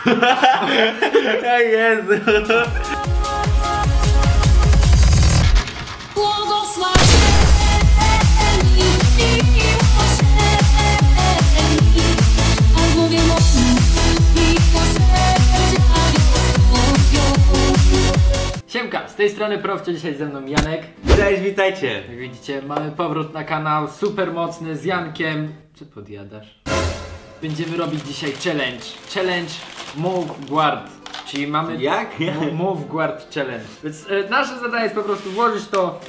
O Jezu. Siemka, z tej strony Profcio, dzisiaj ze mną Janek. Cześć, witajcie. Jak widzicie, mamy powrót na kanał, super mocny, z Jankiem. Czy podjadasz? Będziemy robić dzisiaj challenge. Challenge Move Guard. Czyli mamy... Jak? Mo- Move Guard Challenge. Więc e, nasze zadanie jest po prostu włożyć to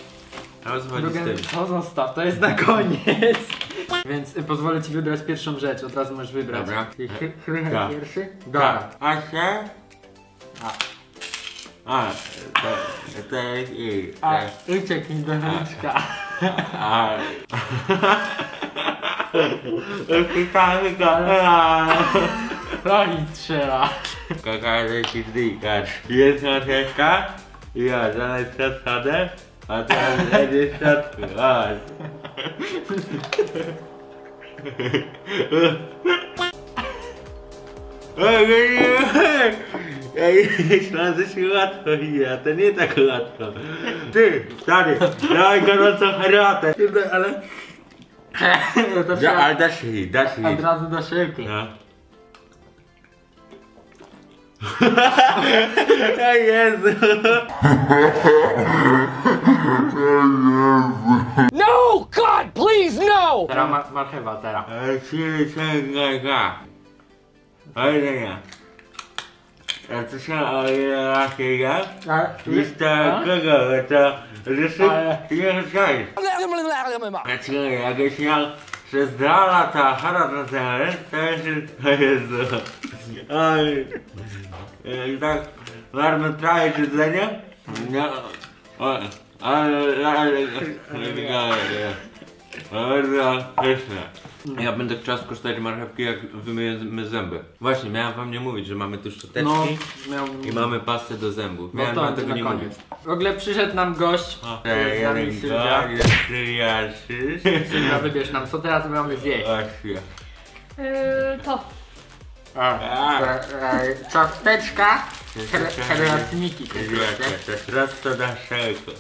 A o co chodzi Drugą, z tym? to zostaw, to jest na koniec. Więc y, pozwolę ci wybrać pierwszą rzecz, od razu możesz wybrać. Dobra. Chy- chy- Tak. Pierwszy? Dobra. A się? A. A, to, to jest i. A, to- ucieknij do rączka. A. Pytamy kamera. No i trzeba. Kakaże ci znikać. Jedna rzeczka. Ja zaraz przesadę. A teraz będzie środku. Chodź. Ej, myślałem, że się łatwo idzie, a to nie tak łatwo. Ty, stary, dawaj gorącą herbatę. Kurde, ale... to Da, ale dasz się, dasz się. od razu do szyku. No. O Jezu. No! God, please, no! Teraz ma marchewa, teraz. Ale się ciąga. Ale nie. A co się o ile raz ja? A, Jest to kogo, to ryszy Ale- nie chciałeś. Znaczy, jakbyś miał przez dwa lata charat na zamiar, to jest, to jest, oj, i tak marnotrawić jedzenie, no, o, ale, ale, ale, bardzo pyszne. Ja będę chciał skosztować marchewki jak wymyjemy zęby. Właśnie, miałem wam nie mówić, że mamy tu szczoteczki No, miał... i mamy pastę do zębów. No Miałem to wam tego nie koniec. mówić. W ogóle przyszedł nam gość. O, To jest z nami Sylwia. Sylwia, wybierz nam, co teraz mamy zjeść. Właśnie. Yy, to. A, e, e, Ciasteczka. To na szelko.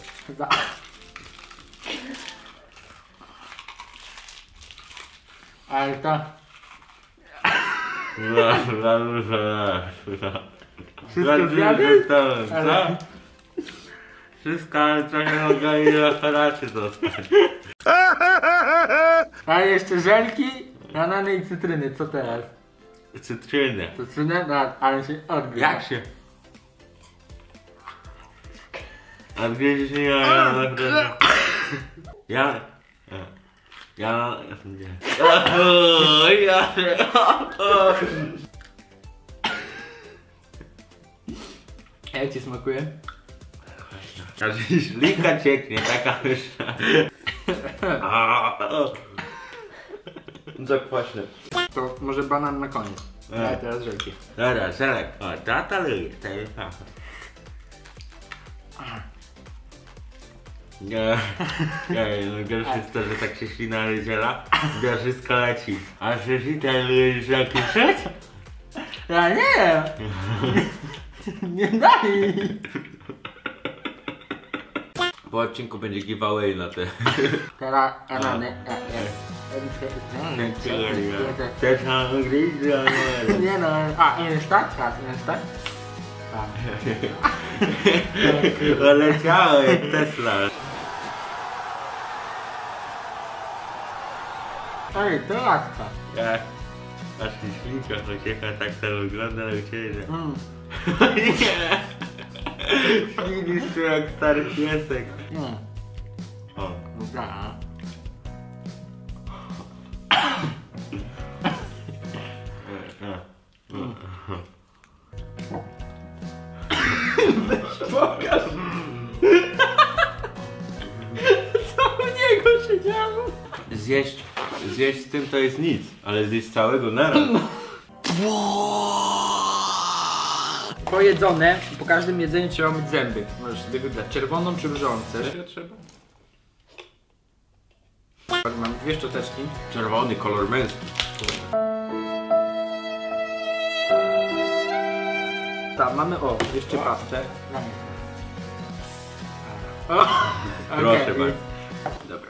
Ale to... Wszystko zjadłeś? Co? Wszystko, ale trochę mogę i operacji dostać. A jeszcze żelki, banany i cytryny, co teraz? Cytrynę. Cytrynę? No, ale się odbił. Jak się? A gdzie się ja, ja. Ja... Ja... Ja... Jak ci smakuje? Ślika cieknie, taka wyższa. Za kwaśne. To może banan na koniec. E. A teraz żelki. Dobra, Selek. O, tata lubi. Nie, nie, no gorsze jest to, że tak się ślina wydziela, że wszystko leci. A że ty ten jak piszeć? Ja nie! nie daj! Po odcinku będzie giveaway na te. Teraz banany. e, e. Też mam ale... Nie no, a jest jest tak? Tak. Poleciało jak Tesla. Ej, to laska. Jak? Aż mi ślinka pociecha, tak to wygląda u ciebie. Mm. Nie! Ślinisz jak stary piesek. Mm. O. Co zjeść z tym to jest nic, ale zjeść całego naraz. Pojedzone, po każdym jedzeniu trzeba myć zęby. Możesz sobie wybrać czerwoną czy różową. Chcesz? Trzeba. Mam dwie szczoteczki. Czerwony kolor męski. pasta. Mamy, o, jeszcze pastę. O, Proszę okej. bardzo. Dobra.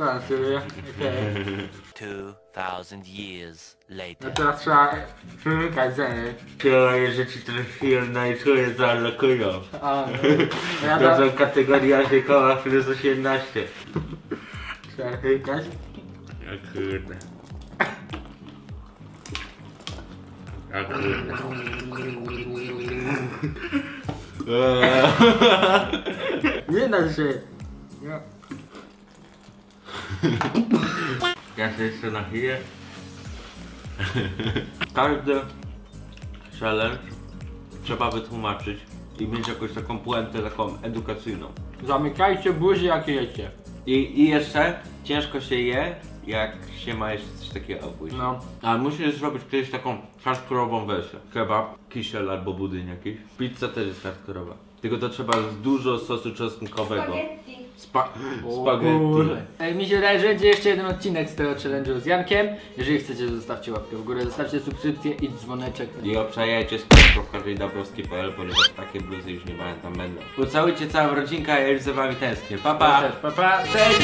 Rzęsy, okej. 2,000 years No later. teraz trzeba przymykać zęby. Czuję, że ci trafiłem na i czuję zaalokują. A, no. ja To da... są kategoria wiekowa plus 18. Trzeba chykać. A kurde. A kurde. Nie da się. No. Ja się jeszcze nachyję. Każdy challenge trzeba wytłumaczyć i mieć jakąś taką puentę taką edukacyjną. Zamykajcie buzi jak jecie. I, I jeszcze ciężko się je, jak się ma jeszcze coś takiego opójść. No. A musisz zrobić kiedyś taką hardkorową wersję. Kebab, kisiel albo budyń jakiś. Pizza też jest hardkorowa. Tylko to trzeba z dużo sosu czosnkowego. Spa spaghetti. Ej, mi się wydaje, że będzie jeszcze jeden odcinek z tego challenge'u z Jankiem. Jeżeli chcecie, zostawcie łapkę w górę, zostawcie subskrypcję i dzwoneczek. I obczajajcie sklep.dabrowski.pl, ponieważ takie bluzy już niebawem tam będą. Pocałujcie całą rodzinkę, a ja już za wami tęsknię. Pa pa! Cześć, pa, pa, cześć!